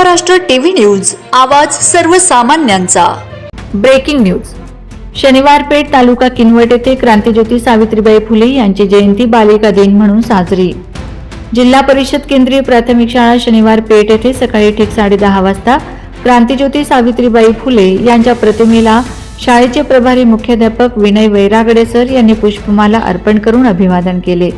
Maharashtra TV news आवाज सर्वसामान्यांचा. Breaking news. शनिवार पेठ तालुका किनवट येथे क्रांतीज्योती सावित्रीबाई फुले यांची जयंती बालिका दिन म्हणून साजरी. जिल्हा परिषद केंद्रीय प्राथमिक शाळा शनिवार पेठ येथे सकाळी ठीक साडेदहा वाजता क्रांतीज्योती सावित्रीबाई फुले यांच्या प्रतिमेला शाळेचे प्रभारी मुख्याध्यापक विनय वैरागडे सर यांनी पुष्पमाला अर्पण करून अभिवादन केले.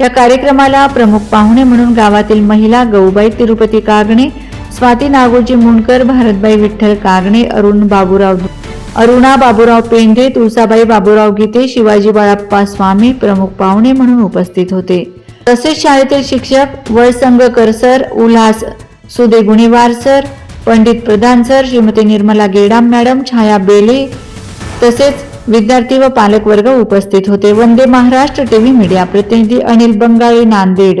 या कार्यक्रमाला प्रमुख पाहुणे म्हणून गावातील महिला गौबाई तिरुपती कागणे स्वाती नागोजी मुंडकर भारतबाई विठ्ठल कागणे अरुण बाबूराव अरुणा बाबूराव पेंढे तुळसाबाई बाबूराव गीते शिवाजी बाळाप्पा स्वामी प्रमुख पाहुणे म्हणून उपस्थित होते. तसेच शाळेतील शिक्षक Walsangkar sir Ulhas Sude Gunewar sir Pandit Pradhan sir Shrimati Nirmala Gedam madam Chhaya Bele तसेच विद्यार्थी व पालकवर्ग उपस्थित होते. वंदे महाराष्ट्र टीव्ही मीडिया प्रतिनिधी अनिल बंगाळे नांदेड.